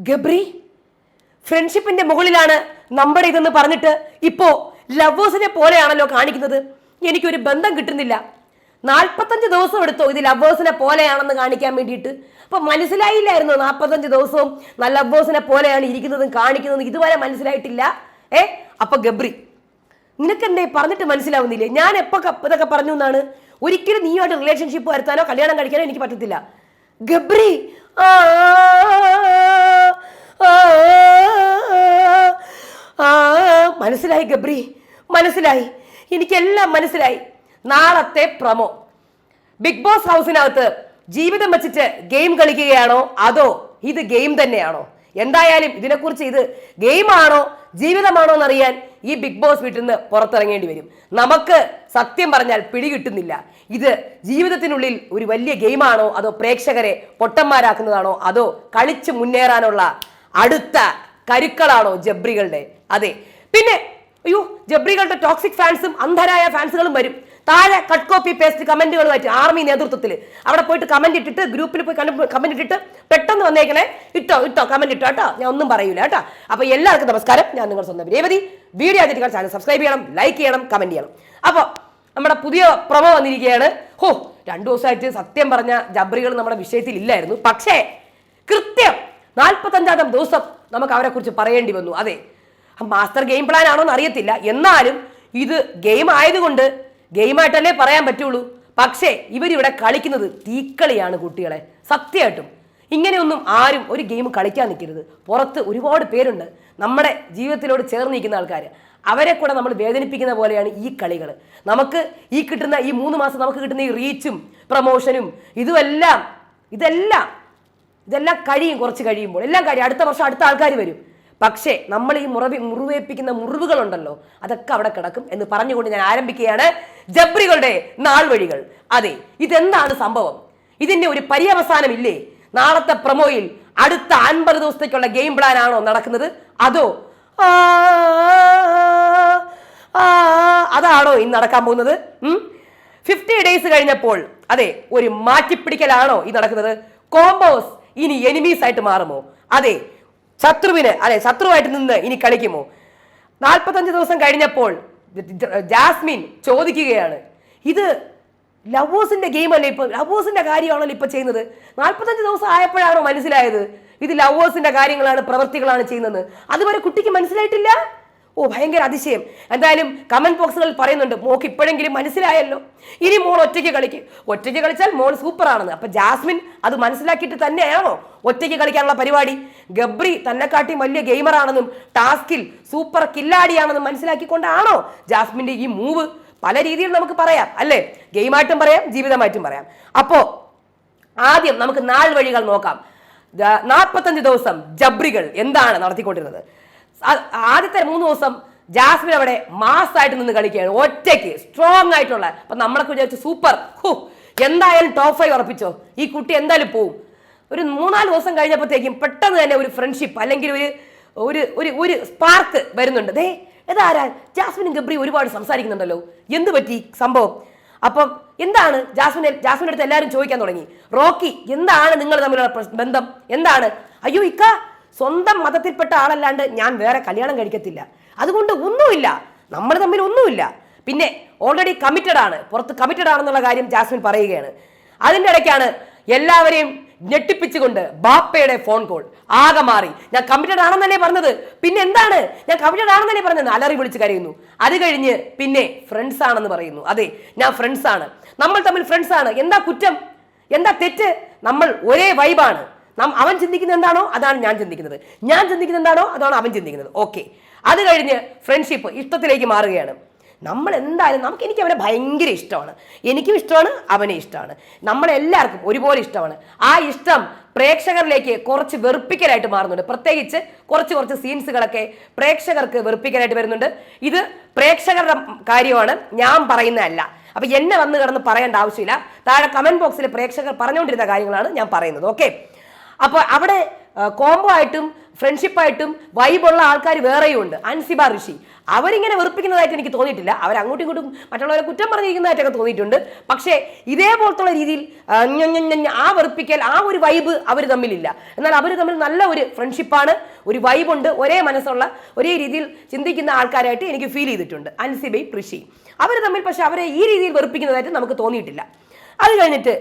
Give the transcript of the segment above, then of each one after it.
ഗബ്രി ഫ്രണ്ട്ഷിപ്പിന്റെ മുകളിലാണ് നമ്മുടെ ഇതെന്ന് പറഞ്ഞിട്ട് ഇപ്പോ ലവേഴ്സിനെ പോലെയാണല്ലോ കാണിക്കുന്നത്. എനിക്കൊരു ബന്ധം കിട്ടുന്നില്ല. നാൽപ്പത്തഞ്ച് ദിവസം എടുത്തോ ഇത് ലവേഴ്സിനെ പോലെയാണെന്ന് കാണിക്കാൻ വേണ്ടിയിട്ട്. അപ്പൊ മനസ്സിലായില്ലായിരുന്നു നാൽപ്പത്തഞ്ച് ദിവസവും നല്ല ലവേഴ്സിനെ പോലെയാണ് ഇരിക്കുന്നതും കാണിക്കുന്നതും? ഇതുവരെ മനസ്സിലായിട്ടില്ല. ഏ അപ്പൊ ഗബ്രി നിനക്കെന്തേ പറഞ്ഞിട്ട് മനസ്സിലാവുന്നില്ലേ? ഞാൻ എപ്പോ ക- ഇതൊക്കെ പറഞ്ഞു എന്നാണ്? ഒരിക്കലും നീയുമായിട്ട് റിലേഷൻഷിപ്പ് വരുത്താനോ കല്യാണം കഴിക്കാനോ എനിക്ക് പറ്റത്തില്ല. ഗബ്രി ആ, മനസ്സിലായി ഗബ്രി? മനസ്സിലായി. എനിക്കെല്ലാം മനസ്സിലായി. നാളത്തെ പ്രമോ. ബിഗ് ബോസ് ഹൗസിനകത്ത് ജീവിതം വെച്ചിട്ട് ഗെയിം കളിക്കുകയാണോ? അതോ ഇത് ഗെയിം തന്നെയാണോ? എന്തായാലും ഇതിനെക്കുറിച്ച് ഇത് ഗെയിമാണോ? ജീവിതമാണോ എന്നറിയാൻ ഈ ബിഗ് ബോസ് വീട്ടിൽ നിന്ന് പുറത്തിറങ്ങേണ്ടി വരും. നമുക്ക് സത്യം പറഞ്ഞാൽ പിടികിട്ടുന്നില്ല. ഇത് ജീവിതത്തിനുള്ളിൽ ഒരു വലിയ ഗെയിമാണോ? അതോ പ്രേക്ഷകരെ പൊട്ടന്മാരാക്കുന്നതാണോ? അതോ കളിച്ച് മുന്നേറാനുള്ള അടുത്ത കരുക്കളാണോ ജബ്രികളുടെ? അതെ. പിന്നെ അയ്യോ ജബ്രികളുടെ ടോക്സിക് ഫാൻസും അന്ധരായ ഫാൻസുകളും വരും. താഴെ കട്ട് കോപ്പി പേസ്റ്റ് കമന്റുകളുമായിട്ട് ആർമി നേതൃത്വത്തിൽ അവിടെ പോയിട്ട് കമന്റ് ഇട്ടിട്ട് ഗ്രൂപ്പിൽ പോയി കമന്റ് ഇട്ടിട്ട് പെട്ടെന്ന് വന്നേക്കണേ. ഇട്ടോ ഇട്ടോ കമന്റ് ഇട്ടോ കേട്ടോ. ഞാൻ ഒന്നും പറയൂല കേട്ടോ. അപ്പൊ എല്ലാവർക്കും നമസ്കാരം. ഞാൻ നിങ്ങൾ സ്വന്തം രേവതി. വീഡിയോ ആദ്യമായിട്ട് ചാനൽ സബ്സ്ക്രൈബ് ചെയ്യണം ലൈക്ക് ചെയ്യണം കമന്റ് ചെയ്യണം. അപ്പോൾ നമ്മുടെ പുതിയ പ്രമോ വന്നിരിക്കുകയാണ്. ഹോ രണ്ടു ദിവസമായിട്ട് സത്യം പറഞ്ഞ ജബ്രികൾ നമ്മുടെ വിഷയത്തിൽ ഇല്ലായിരുന്നു പക്ഷേ കൃത്യം നാൽപ്പത്തഞ്ചാം ദിവസം നമുക്ക് അവരെ കുറിച്ച് പറയേണ്ടി വന്നു. അതെ. മാസ്റ്റർ ഗെയിം പ്ലാൻ ആണോ എന്ന് അറിയത്തില്ല. എന്നാലും ഇത് ഗെയിം ആയതുകൊണ്ട് ഗെയിമായിട്ടല്ലേ പറയാൻ പറ്റുള്ളൂ. പക്ഷേ ഇവരിവിടെ കളിക്കുന്നത് തീക്കളിയാണ് കുട്ടികളെ. സത്യമായിട്ടും. ഇങ്ങനെയൊന്നും ആരും ഒരു ഗെയിം കളിക്കാൻ നിൽക്കരുത്. പുറത്ത് ഒരുപാട് പേരുണ്ട്. നമ്മുടെ ജീവിതത്തിലോട് ചേർന്ന് നിൽക്കുന്ന ആൾക്കാർ അവരെ കൂടെ നമ്മൾ വേദനിപ്പിക്കുന്ന പോലെയാണ് ഈ കളികൾ. നമുക്ക് ഈ കിട്ടുന്ന ഈ മൂന്ന് മാസം നമുക്ക് കിട്ടുന്ന ഈ റീച്ചും പ്രൊമോഷനും ഇതുമെല്ലാം ഇതെല്ലാം ഇതെല്ലാം കഴിയും കുറച്ച് കഴിയുമ്പോൾ. എല്ലാം കഴിയും. അടുത്ത വർഷം അടുത്ത ആൾക്കാർ വരും. പക്ഷേ നമ്മൾ ഈ മുറവി മുറിവേപ്പിക്കുന്ന മുറിവുകളുണ്ടല്ലോ അതൊക്കെ അവിടെ കിടക്കും എന്ന് പറഞ്ഞുകൊണ്ട് ഞാൻ ആരംഭിക്കുകയാണ്. ജബ്രികളുടെ നാൾ വഴികൾ അതെ ഇതെന്താണ് സംഭവം? ഇതിന്റെ ഒരു പര്യവസാനം ഇല്ലേ നാളത്തെ പ്രമോയിൽ അടുത്ത അൻപത് ദിവസത്തേക്കുള്ള ഗെയിം പ്ലാൻ ആണോ നടക്കുന്നത്? അതോ അതാണോ ഇന്ന് നടക്കാൻ പോകുന്നത്? ഫിഫ്റ്റി ഡേയ്സ് കഴിഞ്ഞപ്പോൾ അതെ ഒരു മാറ്റിപ്പിടിക്കലാണോ ഈ നടക്കുന്നത്? കോംബോസ് ഇനി എനിമീസ് ആയിട്ട് മാറുമോ? അതെ ശത്രുവിന് അതെ ശത്രുവായിട്ട് നിന്ന് ഇനി കളിക്കുമോ? നാൽപ്പത്തഞ്ച് ദിവസം കഴിഞ്ഞപ്പോൾ ജാസ്മിൻ ചോദിക്കുകയാണ് ഇത് ലവേഴ്സിന്റെ ഗെയിം അല്ലേ ഇപ്പൊ? ലവേഴ്സിന്റെ കാര്യമാണല്ലോ ഇപ്പൊ ചെയ്യുന്നത്. നാൽപ്പത്തഞ്ച് ദിവസം ആയപ്പോഴാണോ മനസ്സിലായത്? ഇത് ലവേഴ്സിന്റെ കാര്യങ്ങളാണ് പ്രവൃത്തികളാണ് ചെയ്യുന്നത്. അതുവരെ കുട്ടിക്ക് മനസ്സിലായിട്ടില്ല? ഓ ഭയങ്കര അതിശയം. എന്തായാലും കമന്റ് ബോക്സുകളിൽ പറയുന്നുണ്ട് മോക്ക് ഇപ്പോഴെങ്കിലും മനസ്സിലായല്ലോ. ഇനി മോൾ ഒറ്റയ്ക്ക് കളിക്ക്. ഒറ്റയ്ക്ക് കളിച്ചാൽ മോൾ സൂപ്പറാണെന്ന് അപ്പൊ ജാസ്മിൻ അത് മനസ്സിലാക്കിയിട്ട് തന്നെയാണോ ഒറ്റയ്ക്ക് കളിക്കാനുള്ള പരിപാടി? ഗബ്രി തന്നെക്കാട്ടി വലിയ ഗെയിമർ ആണെന്നും ടാസ്കിൽ സൂപ്പർ കില്ലാടിയാണെന്നും മനസ്സിലാക്കിക്കൊണ്ടാണോ ജാസ്മിന്റെ ഈ മൂവ് പല രീതിയിൽ നമുക്ക് പറയാം അല്ലേ? ഗെയിമായിട്ടും പറയാം ജീവിതമായിട്ടും പറയാം. അപ്പോ ആദ്യം നമുക്ക് നാൾ വഴികൾ നോക്കാം. നാൽപ്പത്തഞ്ച് ദിവസം ജബ്രികൾ എന്താണ് നടത്തിക്കൊണ്ടിരുന്നത്? ആദ്യത്തെ മൂന്ന് ദിവസം ജാസ്മിൻ അവിടെ മാസ് ആയിട്ട് നിന്ന് കളിക്കുകയാണ്. ഒറ്റയ്ക്ക് സ്ട്രോങ് ആയിട്ടുള്ള. അപ്പൊ നമ്മളൊക്കെ വിചാരിച്ചു സൂപ്പർ. ഹൂ എന്തായാലും ടോപ്പ് ഫൈവ് ഉറപ്പിച്ചോ? ഈ കുട്ടി എന്തായാലും പോവും. ഒരു മൂന്നാൽ ദിവസം കഴിഞ്ഞപ്പോഴത്തേക്കും പെട്ടെന്ന് തന്നെ ഒരു ഫ്രണ്ട്ഷിപ്പ് അല്ലെങ്കിൽ ഒരു ഒരു ഒരു ഒരു സ്പാർക്ക് വരുന്നുണ്ട്. ദേ ഇതാരാ? ജാസ്മിനും ഗബ്രി ഒരുപാട് സംസാരിക്കുന്നുണ്ടല്ലോ. എന്ത് പറ്റി സംഭവം? അപ്പം എന്താണ് ജാസ്മിൻ ജാസ്മിന്റെ അടുത്ത് എല്ലാവരും ചോദിക്കാൻ തുടങ്ങി. റോക്കി എന്താണ് നിങ്ങൾ തമ്മിലുള്ള ബന്ധം? എന്താണ്? അയ്യോ ഇക്ക സ്വന്തം മതത്തിൽപ്പെട്ട ആളല്ലാണ്ട് ഞാൻ വേറെ കല്യാണം കഴിക്കത്തില്ല. അതുകൊണ്ട് ഒന്നുമില്ല. നമ്മൾ തമ്മിൽ ഒന്നുമില്ല. പിന്നെ ഓൾറെഡി കമ്മിറ്റഡ് ആണ്. പുറത്ത് കമ്മിറ്റഡ് ആണെന്നുള്ള കാര്യം ജാസ്മിൻ പറയുകയാണ്. അതിന്റെ ഇടയ്ക്കാണ് എല്ലാവരെയും ഞെട്ടിപ്പിച്ചുകൊണ്ട് ബാപ്പയുടെ ഫോൺ കോൾ ആകെ മാറി. ഞാൻ കമ്മിറ്റഡ് ആണെന്നല്ലേ പറഞ്ഞത്? പിന്നെ എന്താണ്? ഞാൻ കമ്മിറ്റഡ് ആണെന്നല്ലേ പറഞ്ഞത്? അലറി വിളിച്ച് കരയുന്നു. അത് കഴിഞ്ഞ് പിന്നെ ഫ്രണ്ട്സ് ആണെന്ന് പറയുന്നു. അതെ ഞാൻ ഫ്രണ്ട്സ് ആണ്. നമ്മൾ തമ്മിൽ ഫ്രണ്ട്സ് ആണ്. എന്താ കുറ്റം? എന്താ തെറ്റ്? നമ്മൾ ഒരേ വൈബാണ് നാം അവൻ ചിന്തിക്കുന്നത് എന്താണോ അതാണ് ഞാൻ ചിന്തിക്കുന്നത്. ഞാൻ ചിന്തിക്കുന്നത് എന്താണോ അതാണ് അവൻ ചിന്തിക്കുന്നത്. ഓക്കെ അത് കഴിഞ്ഞ് ഫ്രണ്ട്ഷിപ്പ് ഇഷ്ടത്തിലേക്ക് മാറുകയാണ്. നമ്മൾ എന്തായാലും നമുക്ക് എനിക്ക് അവനെ ഭയങ്കര ഇഷ്ടമാണ്. എനിക്കും ഇഷ്ടമാണ് അവനെ ഇഷ്ടമാണ്. നമ്മളെല്ലാവർക്കും ഒരുപോലെ ഇഷ്ടമാണ്. ആ ഇഷ്ടം പ്രേക്ഷകരിലേക്ക് കുറച്ച് വെറുപ്പിക്കലായിട്ട് മാറുന്നുണ്ട്. പ്രത്യേകിച്ച് കുറച്ച് കുറച്ച് സീൻസുകളൊക്കെ പ്രേക്ഷകർക്ക് വെറുപ്പിക്കലായിട്ട് വരുന്നുണ്ട്. ഇത് പ്രേക്ഷകരുടെ കാര്യമാണ്. ഞാൻ പറയുന്നതല്ല. അപ്പൊ എന്നെ വന്ന് കിടന്ന് പറയേണ്ട ആവശ്യമില്ല. താഴെ കമന്റ് ബോക്സിൽ പ്രേക്ഷകർ പറഞ്ഞുകൊണ്ടിരുന്ന കാര്യങ്ങളാണ് ഞാൻ പറയുന്നത്. ഓക്കെ അപ്പോൾ അവിടെ കോംബോ ആയിട്ടും ഫ്രണ്ട്ഷിപ്പായിട്ടും വൈബുള്ള ആൾക്കാർ വേറെയും ഉണ്ട്. അൻസിബ ഋഷി. അവരിങ്ങനെ വെറുപ്പിക്കുന്നതായിട്ട് എനിക്ക് തോന്നിയിട്ടില്ല. അവർ അങ്ങോട്ടും ഇങ്ങോട്ടും മറ്റുള്ളവരെ കുറ്റം പറഞ്ഞിരിക്കുന്നതായിട്ടൊക്കെ തോന്നിയിട്ടുണ്ട്. പക്ഷേ ഇതേപോലത്തുള്ള രീതിയിൽ ആ, വെറുപ്പിക്കൽ ആ ഒരു വൈബ് അവർ തമ്മിലില്ല. എന്നാൽ അവർ തമ്മിൽ നല്ല ഒരു ഫ്രണ്ട്ഷിപ്പാണ് ഒരു വൈബുണ്ട് ഒരേ മനസ്സുള്ള ഒരേ രീതിയിൽ ചിന്തിക്കുന്ന ആൾക്കാരായിട്ട് എനിക്ക് ഫീൽ ചെയ്തിട്ടുണ്ട്. അൻസിബയും ഋഷി അവർ തമ്മിൽ പക്ഷെ അവരെ ഈ രീതിയിൽ വെറുപ്പിക്കുന്നതായിട്ട് നമുക്ക് തോന്നിയിട്ടില്ല. അത് കഴിഞ്ഞിട്ട്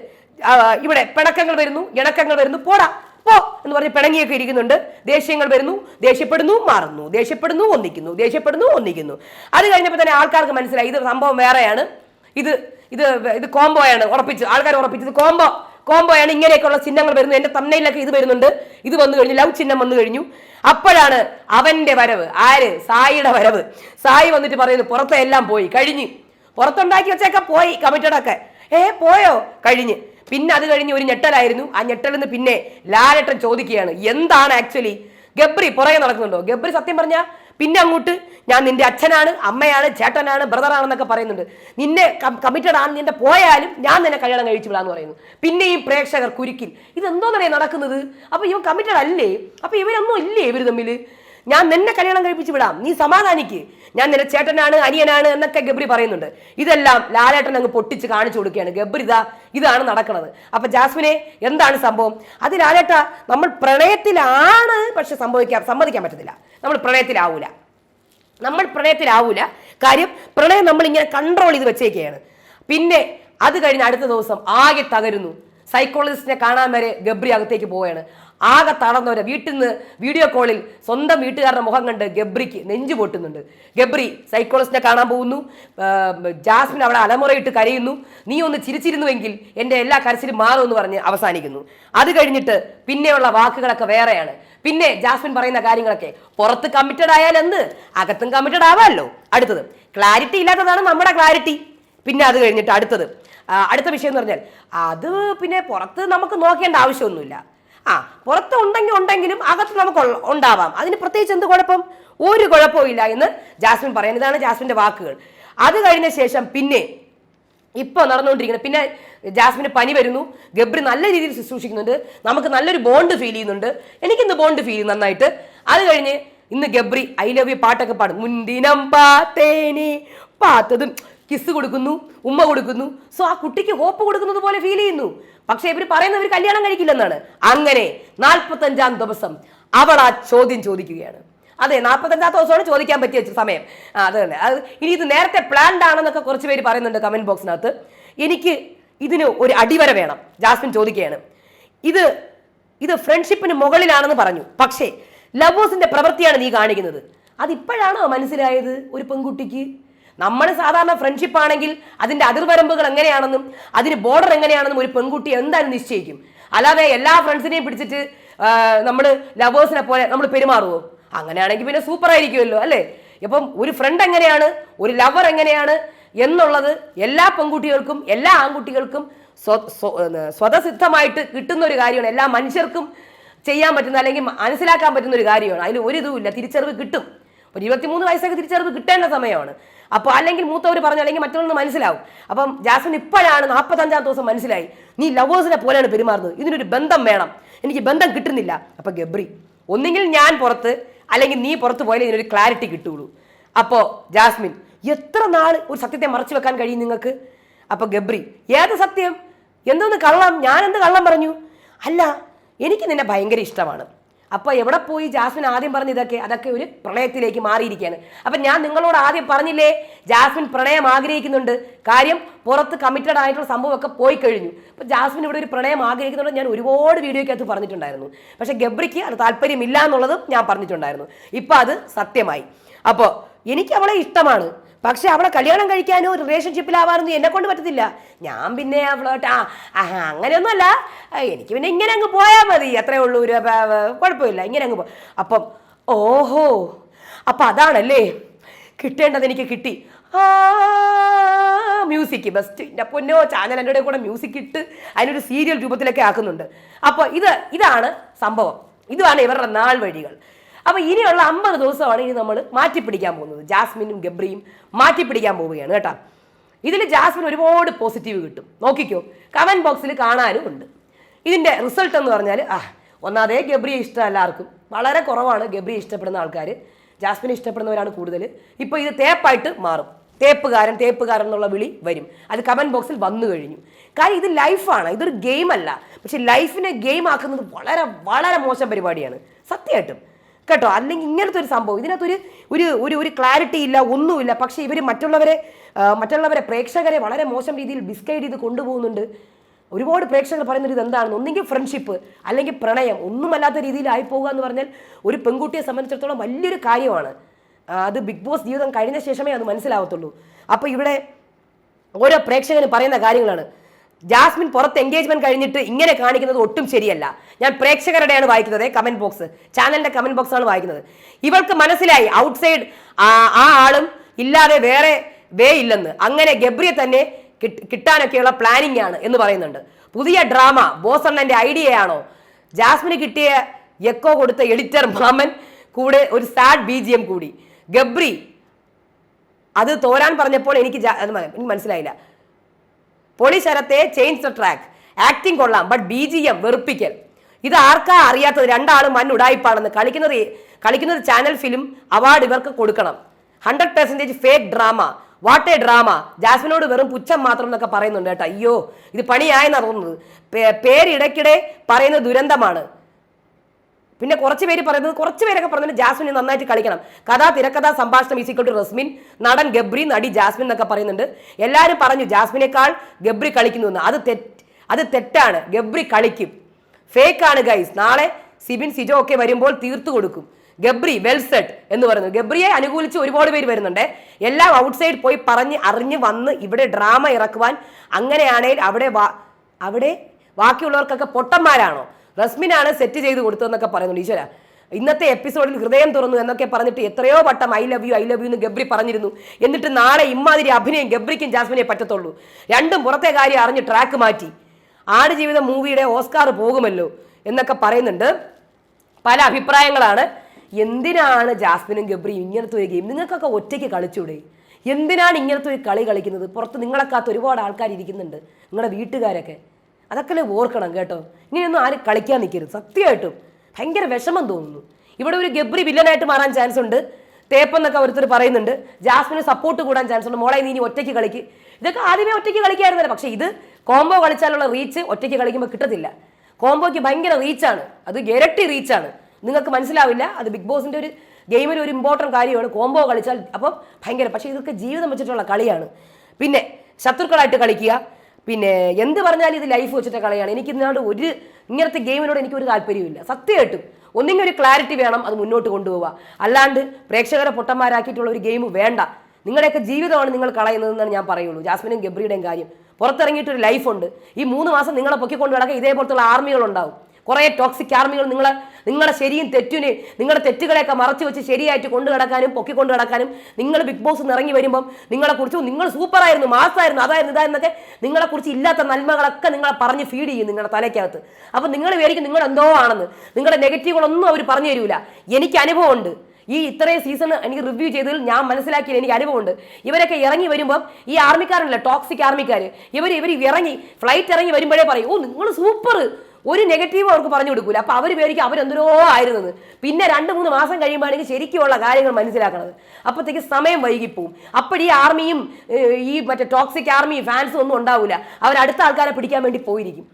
ഇവിടെ പിണക്കങ്ങൾ വരുന്നു ഇണക്കങ്ങൾ വരുന്നു. പോടാ. പോ എന്ന് പറഞ്ഞ് പിണങ്ങിയൊക്കെ ഇരിക്കുന്നുണ്ട്. ദേഷ്യങ്ങൾ വരുന്നു ദേഷ്യപ്പെടുന്നു മാറുന്നു. ദേഷ്യപ്പെടുന്നു ഒന്നിക്കുന്നു. ദേഷ്യപ്പെടുന്നു ഒന്നിക്കുന്നു. അത് കഴിഞ്ഞപ്പോൾ തന്നെ ആൾക്കാർക്ക് മനസ്സിലായി ഇത് സംഭവം വേറെയാണ്. ഇത് ഇത് ഇത് കോംബോയാണ് ഉറപ്പിച്ച് ആൾക്കാർ ഉറപ്പിച്ചത് കോംബോ. കോംബോയാണ് ഇങ്ങനെയൊക്കെയുള്ള ചിഹ്നങ്ങൾ വരുന്നു എന്റെ തമ്മയിലൊക്കെ ഇത് വരുന്നുണ്ട്. ഇത് വന്നു കഴിഞ്ഞു ലവ് ചിഹ്നം വന്നു കഴിഞ്ഞു. അപ്പോഴാണ് അവന്റെ വരവ്. ആര്? സായിയുടെ വരവ്. സായി വന്നിട്ട് പറയുന്നു പുറത്തെ എല്ലാം പോയി. കഴിഞ്ഞ്. പുറത്തുണ്ടാക്കി വെച്ചൊക്കെ പോയി. കമ്മിറ്റഡൊക്കെ ഏ പോയോ? കഴിഞ്ഞ്. പിന്നെ അത് കഴിഞ്ഞ് ഒരു ഞെട്ടലായിരുന്നു. ആ ഞെട്ടലിൽ നിന്ന് പിന്നെ ലാലേട്ടൻ ചോദിക്കുകയാണ് എന്താണ് ആക്ച്വലി ഗബ്രി പുറകെ നടക്കുന്നുണ്ടോ? ഗബ്രി സത്യം പറഞ്ഞ പിന്നെ അങ്ങോട്ട് ഞാൻ നിന്റെ അച്ഛനാണ് അമ്മയാണ് ചേട്ടനാണ് ബ്രദറാണെന്നൊക്കെ പറയുന്നുണ്ട്. നിന്നെ കമ്മിറ്റഡ് ആണ് നിന്റെ പോയാലും ഞാൻ നിന്നെ കല്യാണം കഴിച്ചു വിടാന്ന് പറയുന്നു. പിന്നെ ഈ പ്രേക്ഷകർ കുരുക്കിൽ ഇതെന്തോന്നറിയ നടക്കുന്നത്? അപ്പൊ ഇവൻ കമ്മിറ്റഡ് അല്ലേ? അപ്പൊ ഇവരൊന്നും ഇല്ലേ ഇവർ തമ്മിൽ ഞാൻ നിന്നെ കല്യാണം കഴിപ്പിച്ച് വിടാം. നീ സമാധാനിക്ക്. ഞാൻ നിന്റെ ചേട്ടനാണ് അനിയനാണ് എന്നൊക്കെ ഗബ്രി പറയുന്നുണ്ട്. ഇതെല്ലാം ലാലേട്ടൻ അങ്ങ് പൊട്ടിച്ച് കാണിച്ചു കൊടുക്കുകയാണ്. ഗബ്രി ഇതാ ഇതാണ് നടക്കുന്നത് അപ്പൊ ജാസ്മിനെ എന്താണ് സംഭവം? അത് ലാലേട്ട നമ്മൾ പ്രണയത്തിലാണ് പക്ഷെ സംഭവിക്കാൻ സമ്മതിക്കാൻ പറ്റത്തില്ല. നമ്മൾ പ്രണയത്തിലാവൂല. നമ്മൾ പ്രണയത്തിലാവൂല. കാര്യം പ്രണയം നമ്മൾ ഇങ്ങനെ കൺട്രോൾ ചെയ്ത് വെച്ചേക്കുകയാണ് പിന്നെ അത് കഴിഞ്ഞ് അടുത്ത ദിവസം ആകെ തകരുന്നു. സൈക്കോളജിസ്റ്റിനെ കാണാൻ വരെ ഗബ്രി അകത്തേക്ക് പോവുകയാണ്. ആകെ തളർന്നവരെ വീട്ടിൽ നിന്ന് വീഡിയോ കോളിൽ സ്വന്തം വീട്ടുകാരുടെ മുഖം കണ്ട് ഗബ്രിക്ക് നെഞ്ചു പൊട്ടുന്നുണ്ട്. ഗബ്രി സൈക്കോളജിസ്റ്റിനെ കാണാൻ പോകുന്നു. ജാസ്മിൻ അവിടെ അലമുറയിട്ട് കരയുന്നു. നീ ഒന്ന് ചിരിച്ചിരുന്നുവെങ്കിൽ എന്റെ എല്ലാ കരച്ചിലും മാറുമെന്ന് പറഞ്ഞ് അവസാനിക്കുന്നു. അത് കഴിഞ്ഞിട്ട് പിന്നെയുള്ള വാക്കുകളൊക്കെ വേറെയാണ്. പിന്നെ ജാസ്മിൻ പറയുന്ന കാര്യങ്ങളൊക്കെ പുറത്ത് കമ്മിറ്റഡ് ആയാൽ എന്ത്? അകത്തും കമ്മിറ്റഡ് ആവാമല്ലോ അടുത്തത് ക്ലാരിറ്റി ഇല്ലാത്തതാണ് നമ്മുടെ ക്ലാരിറ്റി പിന്നെ അത് കഴിഞ്ഞിട്ട് അടുത്തത് അടുത്ത വിഷയം എന്ന് പറഞ്ഞാൽ അത് പിന്നെ പുറത്ത് നമുക്ക് നോക്കേണ്ട ആവശ്യമൊന്നുമില്ല. ആ പുറത്ത് ഉണ്ടെങ്കിൽ ഉണ്ടെങ്കിലും അകത്ത് നമുക്ക് ഉണ്ടാവാം. അതിന് പ്രത്യേകിച്ച് എന്ത് കുഴപ്പം? ഒരു കുഴപ്പമില്ല എന്ന് ജാസ്മിൻ പറയാൻ ഇതാണ് ജാസ്മിന്റെ വാക്കുകൾ. അത് കഴിഞ്ഞ ശേഷം പിന്നെ ഇപ്പോൾ നടന്നുകൊണ്ടിരിക്കുന്നത് പിന്നെ ജാസ്മിന് പനി വരുന്നു. ഗബ്രി നല്ല രീതിയിൽ ശുശ്രൂഷിക്കുന്നുണ്ട്. നമുക്ക് നല്ലൊരു ബോണ്ട് ഫീൽ ചെയ്യുന്നുണ്ട്. എനിക്കിന്ന് ബോണ്ട് ഫീൽ ചെയ്യുന്നു നന്നായിട്ട്. അത് കഴിഞ്ഞ് ഇന്ന് ഗബ്രി ഐ ലവ് യു പാട്ടൊക്കെ പാടും. മുൻദിനം പാത്തേനി പാത്തതും. കിസ് കൊടുക്കുന്നു ഉമ്മ കൊടുക്കുന്നു. സോ ആ കുട്ടിക്ക് ഹോപ്പ് കൊടുക്കുന്നത് പോലെ ഫീൽ ചെയ്യുന്നു. പക്ഷെ ഇവർ പറയുന്നവർ കല്യാണം കഴിക്കില്ലെന്നാണ്. അങ്ങനെ നാൽപ്പത്തഞ്ചാം ദിവസം അവൾ ആ ചോദ്യം ചോദിക്കുകയാണ്. അതെ നാൽപ്പത്തഞ്ചാമത്തെ ദിവസമാണ് ചോദിക്കാൻ പറ്റിയ സമയം. അതെ അത് തന്നെ. അത് ഇനി ഇത് നേരത്തെ പ്ലാൻഡ് ആണെന്നൊക്കെ കുറച്ച് പേര് പറയുന്നുണ്ട് കമന്റ് ബോക്സിനകത്ത് എനിക്ക് ഇതിന് ഒരു അടിവര വേണം. ജാസ്മിൻ ചോദിക്കുകയാണ്. ഇത് ഇത് ഫ്രണ്ട്ഷിപ്പിന് മുകളിലാണെന്ന് പറഞ്ഞു. പക്ഷേ ലവേഴ്സിന്റെ പ്രവൃത്തിയാണ് നീ കാണിക്കുന്നത്. അതിപ്പോഴാണോ മനസ്സിലായത് ഒരു പെൺകുട്ടിക്ക്? നമ്മൾ സാധാരണ ഫ്രണ്ട്ഷിപ്പ് ആണെങ്കിൽ അതിന്റെ അതിർവരമ്പുകൾ എങ്ങനെയാണെന്നും അതിന് ബോർഡർ എങ്ങനെയാണെന്നും ഒരു പെൺകുട്ടി എന്തായാലും നിശ്ചയിക്കും. അല്ലാതെ എല്ലാ ഫ്രണ്ട്സിനെയും പിടിച്ചിട്ട് നമ്മൾ ലവേഴ്സിനെ പോലെ നമ്മൾ പെരുമാറുമോ അങ്ങനെയാണെങ്കിൽ പിന്നെ സൂപ്പർ ആയിരിക്കുമല്ലോ അല്ലേ? ഇപ്പം ഒരു ഫ്രണ്ട് എങ്ങനെയാണ് ഒരു ലവർ എങ്ങനെയാണ് എന്നുള്ളത് എല്ലാ പെൺകുട്ടികൾക്കും എല്ലാ ആൺകുട്ടികൾക്കും സ്വതസിദ്ധമായിട്ട് കിട്ടുന്ന ഒരു കാര്യമാണ്. എല്ലാ മനുഷ്യർക്കും ചെയ്യാൻ പറ്റുന്ന അല്ലെങ്കിൽ മനസ്സിലാക്കാൻ പറ്റുന്ന ഒരു കാര്യമാണ്. അതിൽ ഒരു ഇതുമില്ല തിരിച്ചറിവ് കിട്ടും. ഒരു ഇരുപത്തിമൂന്ന് വയസ്സൊക്കെ തിരിച്ചറിവ് കിട്ടേണ്ട സമയമാണ്. അപ്പോൾ അല്ലെങ്കിൽ മൂത്തവർ പറഞ്ഞു അല്ലെങ്കിൽ മറ്റുള്ളവർക്ക് മനസ്സിലാവും. അപ്പം ജാസ്മിൻ ഇപ്പോഴാണ് നാൽപ്പത്തഞ്ചാം ദിവസം മനസ്സിലായി. നീ ലവേഴ്സിനെ പോലെയാണ് പെരുമാറുന്നത്. ഇതിനൊരു ബന്ധം വേണം. എനിക്ക് ബന്ധം കിട്ടുന്നില്ല. അപ്പം ഗബ്രി ഒന്നെങ്കിൽ ഞാൻ പുറത്ത് അല്ലെങ്കിൽ നീ പുറത്ത് പോയാലേ ഇതിനൊരു ക്ലാരിറ്റി കിട്ടുള്ളൂ അപ്പോൾ ജാസ്മിൻ എത്ര നാൾ ഒരു സത്യത്തെ മറച്ചു വെക്കാൻ കഴിയും നിങ്ങൾക്ക്? അപ്പോൾ ഗബ്രി ഏത് സത്യം? എന്തോന്ന് കള്ളം? ഞാൻ എന്ത് കള്ളം പറഞ്ഞു? അല്ല എനിക്ക് നിന്നെ ഭയങ്കര ഇഷ്ടമാണ്. അപ്പോൾ എവിടെ പോയി ജാസ്മിൻ ആദ്യം പറഞ്ഞ ഇതൊക്കെ? അതൊക്കെ ഒരു പ്രണയത്തിലേക്ക് മാറിയിരിക്കുകയാണ്. അപ്പം ഞാൻ നിങ്ങളോട് ആദ്യം പറഞ്ഞില്ലേ ജാസ്മിൻ പ്രണയം ആഗ്രഹിക്കുന്നുണ്ട്. കാര്യം പുറത്ത് കമ്മിറ്റഡ് ആയിട്ടുള്ള സംഭവമൊക്കെ പോയി കഴിഞ്ഞു. അപ്പോൾ ജാസ്മിൻ ഇവിടെ ഒരു പ്രണയം ആഗ്രഹിക്കുന്നുണ്ട് ഞാൻ ഒരുപാട് വീഡിയോയ്ക്കകത്ത് പറഞ്ഞിട്ടുണ്ടായിരുന്നു. പക്ഷേ ഗബ്രിക്ക് അത് താല്പര്യമില്ല എന്നുള്ളതും ഞാൻ പറഞ്ഞിട്ടുണ്ടായിരുന്നു. ഇപ്പൊ അത് സത്യമായി. അപ്പോൾ എനിക്ക് അവളെ ഇഷ്ടമാണ്. പക്ഷെ അവളെ കല്യാണം കഴിക്കാനോ റിലേഷൻഷിപ്പിലാവാനൊന്നും എന്നെ കൊണ്ട് പറ്റത്തില്ല. ഞാൻ പിന്നെ ആ ആ, അങ്ങനെയൊന്നുമല്ല. എനിക്ക് പിന്നെ ഇങ്ങനെ അങ്ങ് പോയാൽ മതി. അത്രേ ഉള്ളൂ ഒരു കുഴപ്പമില്ല. ഇങ്ങനെ അങ്ങ് പോ. അപ്പം ഓഹോ അപ്പം അതാണല്ലേ കിട്ടേണ്ടത് എനിക്ക് കിട്ടി. ആ മ്യൂസിക്. ബെസ്റ്റ് എന്റെ പൊന്നോ ചാനൽ എന്റെ കൂടെ മ്യൂസിക് ഇട്ട് അതിനൊരു സീരിയൽ രൂപത്തിലൊക്കെ ആക്കുന്നുണ്ട്. അപ്പോൾ ഇത് ഇതാണ് സംഭവം. ഇതുമാണ് ഇവരുടെ നാൾ വഴികൾ. അപ്പൊ ഇനിയുള്ള അമ്പത് ദിവസമാണ് ഇനി നമ്മൾ മാറ്റിപ്പിടിക്കാൻ പോകുന്നത്. ജാസ്മിനും ഗബ്രിയും മാറ്റിപ്പിടിക്കാൻ പോവുകയാണ് കേട്ടോ. ഇതിൽ ജാസ്മിൻ ഒരുപാട് പോസിറ്റീവ് കിട്ടും. നോക്കിക്കോ കമന്റ് ബോക്സിൽ കാണാനും ഉണ്ട്. ഇതിന്റെ റിസൾട്ട് എന്ന് പറഞ്ഞാൽ ആ ഒന്നാതേ ഗബ്രിയെ ഇഷ്ടം എല്ലാവർക്കും. വളരെ കുറവാണ് ഗബ്രിയെ ഇഷ്ടപ്പെടുന്ന ആൾക്കാർ ജാസ്മിനെ ഇഷ്ടപ്പെടുന്നവരാണ് കൂടുതൽ ഇപ്പോൾ ഇത് തേപ്പായിട്ട് മാറും. തേപ്പുകാരൻ തേപ്പുകാരൻ എന്നുള്ള വിളി വരും. അത് കമന്റ് ബോക്സിൽ വന്നു കഴിഞ്ഞു. കാര്യം ഇത് ലൈഫാണ് ഇതൊരു ഗെയിം അല്ല. പക്ഷെ ലൈഫിനെ ഗെയിം ആക്കുന്നത് വളരെ വളരെ മോശം പരിപാടിയാണ്. സത്യമായിട്ടും. കേട്ടോ. അല്ലെങ്കിൽ ഇങ്ങനത്തെ ഒരു സംഭവം. ഇതിനകത്തൊരു ഒരു ഒരു ഒരു ക്ലാരിറ്റി ഇല്ല ഒന്നുമില്ല. പക്ഷേ ഇവർ മറ്റുള്ളവരെ മറ്റുള്ളവരെ പ്രേക്ഷകരെ വളരെ മോശം രീതിയിൽ ബിസ്കൈഡ് ചെയ്ത് കൊണ്ടുപോകുന്നുണ്ട്. ഒരുപാട് പ്രേക്ഷകർ പറയുന്നത് ഇത് എന്താണെന്ന് ഒന്നെങ്കിൽ ഫ്രണ്ട്ഷിപ്പ് അല്ലെങ്കിൽ പ്രണയം ഒന്നുമല്ലാത്ത രീതിയിലായി പോകുക എന്ന് പറഞ്ഞാൽ ഒരു പെൺകുട്ടിയെ സംബന്ധിച്ചിടത്തോളം വലിയൊരു കാര്യമാണ്. അത് ബിഗ് ബോസ് ജീവിതം കഴിഞ്ഞ ശേഷമേ അത് മനസ്സിലാവത്തുള്ളൂ. അപ്പോൾ ഇവിടെ ഓരോ പ്രേക്ഷകന് പറയുന്ന കാര്യങ്ങളാണ്. ജാസ്മിൻ പുറത്ത് എൻഗേജ്മെന്റ് കഴിഞ്ഞിട്ട് ഇങ്ങനെ കാണിക്കുന്നത് ഒട്ടും ശരിയല്ല. ഞാൻ പ്രേക്ഷകരുടെയാണ് വായിക്കുന്നത്. കമന്റ് ബോക്സ് ചാനലിന്റെ കമന്റ് ബോക്സ് ആണ് വായിക്കുന്നത്. ഇവൾക്ക് മനസ്സിലായി. ഔട്ട്സൈഡ് ആ ആളും ഇല്ലാതെ വേറെ വേ ഇല്ലെന്ന്. അങ്ങനെ ഗബ്രിയെ തന്നെ കിട്ട്- കിട്ടാനൊക്കെയുള്ള പ്ലാനിംഗ് ആണ് എന്ന് പറയുന്നുണ്ട്. പുതിയ ഡ്രാമ ബോസണ്ണന്റെ ഐഡിയയാണോ? ജാസ്മിന് കിട്ടിയ എക്കോ കൊടുത്ത എഡിറ്റർ മാമൻ കൂടെ ഒരു സാഡ് ബി ജി എം കൂടി. ഗബ്രി അത് തോരാൻ പറഞ്ഞപ്പോൾ എനിക്ക് എനിക്ക് മനസ്സിലായില്ല. പൊളി ശരത്തെ ചേഞ്ച് ദ ട്രാക്ക് ആക്ടിങ് കൊള്ളാം ബട്ട് ബി ജി എം വെറുപ്പിക്കൽ. ഇത് ആർക്കാ അറിയാത്തത്? രണ്ടാളും മൻ ഉടായ്പാണെന്ന് കളിക്കുന്നത് കളിക്കുന്നത് ചാനൽ ഫിലിം അവാർഡ് ഇവർക്ക് കൊടുക്കണം. Hundred percentage fake drama what a drama ജാസ്മിനോട് വെറും പുച്ഛം മാത്രം എന്നൊക്കെ പറയുന്നുണ്ട് കേട്ടോ. അയ്യോ ഇത് പണിയായെന്നാണ് പേര് ഇടയ്ക്കിടെ പറയുന്നത് ദുരന്തമാണ്. പിന്നെ കുറച്ച് പേര് പറയുന്നത് കുറച്ച് പേരൊക്കെ പറഞ്ഞത് ജാസ്മിൻ നന്നായിട്ട് കളിക്കണം. കഥാ തിരക്കഥ സംഭാഷണം ഈസിക്കൽ ടു റസ്മിൻ നടൻ ഗബ്രി നടി ജാസ്മിൻ എന്നൊക്കെ പറയുന്നുണ്ട്. എല്ലാവരും പറഞ്ഞു ജാസ്മിനേക്കാൾ ഗബ്രി കളിക്കുന്നു എന്ന്. അത് തെറ്റ് അത് തെറ്റാണ്. ഗബ്രി കളിക്കും. ഫേക്ക് ആണ് ഗൈസ് നാളെ സിബിൻ സിജോ ഒക്കെ വരുമ്പോൾ തീർത്തു കൊടുക്കും. ഗബ്രി വെൽസെറ്റ് എന്ന് പറയുന്നു. ഗബ്രിയെ അനുകൂലിച്ച് ഒരുപാട് പേര് വരുന്നുണ്ട്. എല്ലാം ഔട്ട്സൈഡ് പോയി പറഞ്ഞ് അറിഞ്ഞ് വന്ന് ഇവിടെ ഡ്രാമ ഇറക്കുവാൻ അങ്ങനെയാണെങ്കിൽ അവിടെ അവിടെ ബാക്കിയുള്ളവർക്കൊക്കെ പൊട്ടന്മാരാണോ? റസ്മിനാണ് സെറ്റ് ചെയ്ത് കൊടുത്തതെന്നൊക്കെ പറയുന്നുണ്ട്. ഈശ്വര. ഇന്നത്തെ എപ്പിസോഡിൽ ഹൃദയം തുറന്നു എന്നൊക്കെ പറഞ്ഞിട്ട് എത്രയോ വട്ടം I love you I love you എന്ന് ഗബ്രി പറഞ്ഞിരുന്നു. എന്നിട്ട് നാളെ ഇമ്മാതിരി അഭിനയം ഗബ്രിക്കും ജാസ്മിനെ പറ്റത്തുള്ളൂ. രണ്ടും പുറത്തെ കാര്യം അറിഞ്ഞ് ട്രാക്ക് മാറ്റി. ആടുജീവിതം മൂവിയുടെ ഓസ്കാർ പോകുമല്ലോ എന്നൊക്കെ പറയുന്നുണ്ട്. പല അഭിപ്രായങ്ങളാണ്. എന്തിനാണ് ജാസ്മിനും ഗബ്രിയും ഇങ്ങനത്തെ ഒരു ഗെയിം നിങ്ങൾക്കൊക്കെ ഒറ്റയ്ക്ക് കളിച്ചൂടെ? എന്തിനാണ് ഇങ്ങനത്തെ ഒരു കളി കളിക്കുന്നത്? പുറത്ത് നിങ്ങളെക്കാത്ത ഒരുപാട് ആൾക്കാർ ഇരിക്കുന്നുണ്ട്. നിങ്ങളുടെ വീട്ടുകാരൊക്കെ. അതൊക്കെ ഓർക്കണം കേട്ടോ. ഇങ്ങനെയൊന്നും ആരും കളിക്കാൻ നിൽക്കരുത്. സത്യമായിട്ടും ഭയങ്കര വിഷമം തോന്നുന്നു. ഇവിടെ ഒരു ഗബ്രി വില്ലനായിട്ട് മാറാൻ ചാൻസ് ഉണ്ട്. തേപ്പെന്നൊക്കെ ഓരോരുത്തർ പറയുന്നുണ്ട്. ജാസ്മിന് സപ്പോർട്ട് കൂടാൻ ചാൻസ് ഉണ്ട്. മോളെ നീ ഒറ്റയ്ക്ക് കളിക്ക്. ഇതൊക്കെ ആദ്യമേ ഒറ്റയ്ക്ക് കളിക്കായിരുന്നല്ലോ. പക്ഷേ ഇത് കോംബോ കളിച്ചാലുള്ള റീച്ച് ഒറ്റയ്ക്ക് കളിക്കുമ്പോൾ കിട്ടത്തില്ല. കോംബോയ്ക്ക് ഭയങ്കര റീച്ചാണ് അത് ഇരട്ടി റീച്ചാണ് നിങ്ങൾക്ക് മനസ്സിലാവില്ല? അത് ബിഗ് ബോസിന്റെ ഒരു ഗെയിമിൽ ഒരു ഇമ്പോർട്ടന്റ് കാര്യമാണ്. കോംബോ കളിച്ചാൽ അപ്പം ഭയങ്കര. പക്ഷേ ഇതൊക്കെ ജീവിതം വെച്ചിട്ടുള്ള കളിയാണ്. പിന്നെ ശത്രുക്കളായിട്ട് കളിക്കുക. പിന്നെ എന്ത് പറഞ്ഞാലും ഇത് ലൈഫ് വെച്ചിട്ട് കളയാണ്. എനിക്ക് ഇതിനോട് ഒരു ഇങ്ങനത്തെ ഗെയിമിനോട് എനിക്ക് ഒരു താല്പര്യമില്ല സത്യമായിട്ടും. ഒന്നെങ്കിൽ ഒരു ക്ലാരിറ്റി വേണം അത് മുന്നോട്ട് കൊണ്ടുപോവുക അല്ലാണ്ട് പ്രേക്ഷകരെ പൊട്ടന്മാരാക്കിയിട്ടുള്ള ഒരു ഗെയിം വേണ്ട. നിങ്ങളുടെയൊക്കെ ജീവിതമാണ് നിങ്ങൾ കളയുന്നതെന്നാണ് ഞാൻ പറയുള്ളൂ. ജാസ്മിനും ഗബ്രിയുടെയും കാര്യം. പുറത്തിറങ്ങിയിട്ടൊരു ലൈഫുണ്ട് ഈ മൂന്ന് മാസം നിങ്ങളെ പൊക്കിക്കൊണ്ട് നടക്കുക ഇതേപോലത്തുള്ള ആർമികൾ ഉണ്ടാവും കുറേ ടോക്സിക് ആർമികൾ നിങ്ങൾ നിങ്ങളുടെ ശരിയും തെറ്റിനെ നിങ്ങളുടെ തെറ്റുകളെയൊക്കെ മറച്ചു വെച്ച് ശരിയായിട്ട് കൊണ്ടു കിടക്കാനും പൊക്കിക്കൊണ്ട് കിടക്കാനും നിങ്ങൾ ബിഗ് ബോസ് ഇറങ്ങി വരുമ്പം നിങ്ങളെ കുറിച്ച് നിങ്ങൾ സൂപ്പറായിരുന്നു മാസായിരുന്നു അതായിരുന്നു ഇതായിരുന്നൊക്കെ നിങ്ങളെ കുറിച്ച് ഇല്ലാത്ത നന്മകളൊക്കെ നിങ്ങളെ പറഞ്ഞ് ഫീഡ് ചെയ്യും നിങ്ങളുടെ തലയ്ക്കകത്ത്. അപ്പം നിങ്ങൾ വിചാരിക്കും നിങ്ങൾ എന്തോ ആണെന്ന്. നിങ്ങളുടെ നെഗറ്റീവുകളൊന്നും അവർ പറഞ്ഞു തരൂല. എനിക്ക് അനുഭവമുണ്ട്. ഈ ഇത്രയും സീസൺ എനിക്ക് റിവ്യൂ ചെയ്തതിൽ ഞാൻ മനസ്സിലാക്കിയത് എനിക്ക് അനുഭവമുണ്ട്. ഇവരൊക്കെ ഇറങ്ങി വരുമ്പം ഈ ആർമിക്കാരനല്ല ടോക്സിക് ആർമിക്കാർ ഇവർ ഇവർ ഇറങ്ങി ഫ്ലൈറ്റ് ഇറങ്ങി വരുമ്പോഴേ പറയും ഓ നിങ്ങൾ സൂപ്പർ ഒരു നെഗറ്റീവ് അവർക്ക് പറഞ്ഞു കൊടുക്കൂല. അപ്പൊ അവർ പേരിക്കും അവരെന്തോ ആയിരുന്നത്. പിന്നെ രണ്ട് മൂന്ന് മാസം കഴിയുമ്പോഴാണെങ്കിൽ ശരിക്കുമുള്ള കാര്യങ്ങൾ മനസ്സിലാക്കണത്. അപ്പോഴത്തേക്ക് സമയം വൈകിപ്പോവും. അപ്പോൾ ഈ ആർമിയും ഈ മറ്റേ ടോക്സിക് ആർമി ഫാൻസും ഒന്നും ഉണ്ടാവില്ല അവർ അടുത്ത ആൾക്കാരെ പിടിക്കാൻ വേണ്ടി പോയിരിക്കും.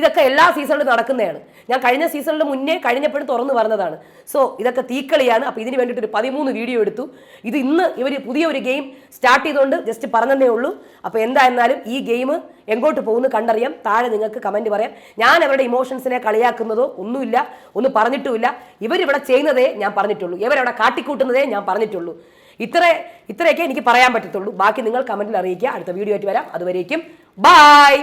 ഇതൊക്കെ എല്ലാ സീസണിലും നടക്കുന്നതാണ്. ഞാൻ കഴിഞ്ഞ സീസണിൽ മുന്നേ കഴിഞ്ഞപ്പോഴും തുറന്നു പറഞ്ഞതാണ്. സോ ഇതൊക്കെ തീക്കളിയാണ്. അപ്പോൾ ഇതിന് വേണ്ടിയിട്ട് ഒരു പതിമൂന്ന് വീഡിയോ എടുത്തു. ഇത് ഇന്ന് ഇവർ പുതിയ ഒരു ഗെയിം സ്റ്റാർട്ട് ചെയ്തുകൊണ്ട് ജസ്റ്റ് പറഞ്ഞതേ ഉള്ളൂ. അപ്പോൾ എന്തായിരുന്നാലും ഈ ഗെയിം എങ്ങോട്ട് പോകുന്നു കണ്ടറിയാം. താഴെ നിങ്ങൾക്ക് കമന്റ് പറയാം. ഞാൻ അവരുടെ ഇമോഷൻസിനെ കളിയാക്കുന്നതോ ഒന്നുമില്ല. ഒന്നും പറഞ്ഞിട്ടുമില്ല. ഇവരിവിടെ ചെയ്യുന്നതേ ഞാൻ പറഞ്ഞിട്ടുള്ളൂ. ഇവരവിടെ കാട്ടിക്കൂട്ടുന്നതേ ഞാൻ പറഞ്ഞിട്ടുള്ളൂ. ഇത്ര ഇത്രയൊക്കെ എനിക്ക് പറയാൻ പറ്റത്തുള്ളൂ. ബാക്കി നിങ്ങൾ കമന്റിൽ അറിയിക്കുക. അടുത്ത വീഡിയോ ആയിട്ട് വരാം. അതുവരേക്കും ബായ്